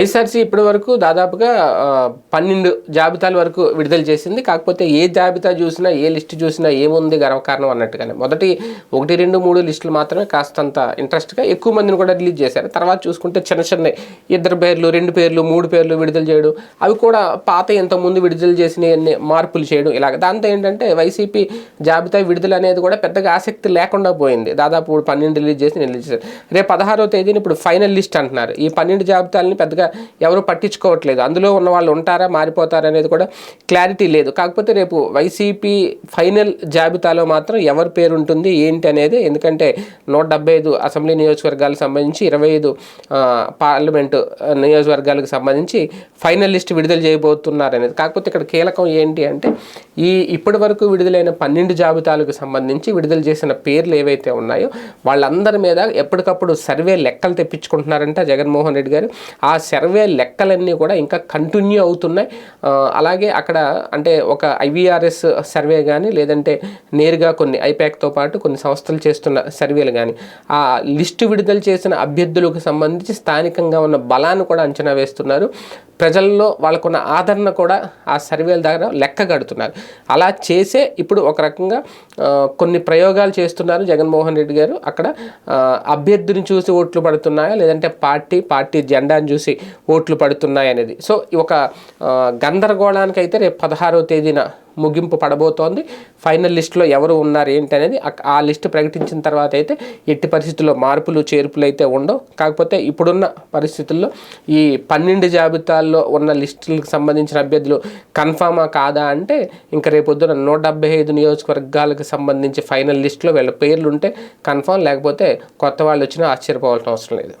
YSRC ఇప్పటి వరకు దాదాపుగా పన్నెండు జాబితాల వరకు విడుదల చేసింది. కాకపోతే ఏ జాబితా చూసినా ఏ లిస్టు చూసినా ఏముంది గర్వకారణం అన్నట్టుగానే. మొదటి ఒకటి రెండు మూడు లిస్టులు మాత్రమే కాస్తంత ఇంట్రెస్ట్గా ఎక్కువ మందిని కూడా రిలీజ్ చేశారు. తర్వాత చూసుకుంటే చిన్న చిన్న ఇద్దరు పేర్లు రెండు పేర్లు మూడు పేర్లు విడుదల చేయడం అవి కూడా పాత ఇంతకుముందు విడుదల చేసిన మార్పులు చేయడం ఇలాగ. దాంతో ఏంటంటే వైసీపీ జాబితా విడుదల అనేది కూడా పెద్దగా ఆసక్తి లేకుండా పోయింది. దాదాపు పన్నెండు రిలీజ్ చేసి రిలీజ్ చేశారు రేపు పదహారో తేదీని ఇప్పుడు ఫైనల్ లిస్ట్ అంటున్నారు. ఈ పన్నెండు జాబితాలని పెద్దగా ఎవరు పట్టించుకోవట్లేదు. అందులో ఉన్న వాళ్ళు ఉంటారా మారిపోతారా అనేది కూడా క్లారిటీ లేదు. కాకపోతే రేపు వైసీపీ ఫైనల్ జాబితాలో మాత్రం ఎవరి పేరు ఉంటుంది ఏంటి అనేది ఎందుకంటే నూట డెబ్బై ఐదు అసెంబ్లీ నియోజకవర్గాలకు సంబంధించి ఇరవై ఐదు పార్లమెంటు నియోజకవర్గాలకు సంబంధించి ఫైనల్ లిస్ట్ విడుదల చేయబోతున్నారు అనేది. కాకపోతే ఇక్కడ కీలకం ఏంటి అంటే ఈ ఇప్పటి వరకు విడుదలైన పన్నెండు జాబితాలకు సంబంధించి విడుదల చేసిన పేర్లు ఏవైతే ఉన్నాయో వాళ్ళందరి మీద ఎప్పటికప్పుడు సర్వే లెక్కలు తెప్పించుకుంటున్నారంట జగన్మోహన్ రెడ్డి గారు. ఆ సర్వే లెక్కలన్నీ కూడా ఇంకా కంటిన్యూ అవుతున్నాయి. అలాగే అక్కడ అంటే ఒక ఐవీఆర్ఎస్ సర్వే కానీ లేదంటే నేరుగా కొన్ని ఐపాక్తో పాటు కొన్ని సంస్థలు చేస్తున్న సర్వేలు కానీ ఆ లిస్టు విడుదల చేసిన అభ్యర్థులకు సంబంధించి స్థానికంగా ఉన్న బలాన్ని కూడా అంచనా వేస్తున్నారు. ప్రజల్లో వాళ్ళకున్న ఆదరణ కూడా ఆ సర్వేల దగ్గర లెక్క కడుతున్నారు. అలా చేసే ఇప్పుడు ఒక రకంగా కొన్ని ప్రయోగాలు చేస్తున్నారు జగన్మోహన్ రెడ్డి గారు. అక్కడ అభ్యర్థిని చూసి ఓట్లు పడుతున్నాయా? లేదంటే పార్టీ పార్టీ జెండాను చూసి ఓట్లు పడుతున్నాయి అనేది. సో ఈ ఒక గందరగోళానికి అయితే రేపు పదహారవ తేదీన ముగింపు పడబోతోంది. ఫైనల్ లిస్టులో ఎవరు ఉన్నారు ఏంటి అనేది ఆ- లిస్ట్ ప్రకటించిన తర్వాత అయితే ఎట్టి పరిస్థితుల్లో మార్పులు చేర్పులు అయితే ఉండవు. కాకపోతే ఇప్పుడున్న పరిస్థితుల్లో ఈ పన్నెండు జాబితాల్లో ఉన్న లిస్టులకు సంబంధించిన అభ్యర్థులు కన్ఫామా కాదా అంటే ఇంకా రేపొద్దున నూట డెబ్బై ఐదు నియోజకవర్గాలకు సంబంధించి ఫైనల్ లిస్టులో వీళ్ళ పేర్లు ఉంటే కన్ఫామ్ లేకపోతే కొత్త వాళ్ళు వచ్చినా ఆశ్చర్యపోవాల్సిన అవసరం లేదు.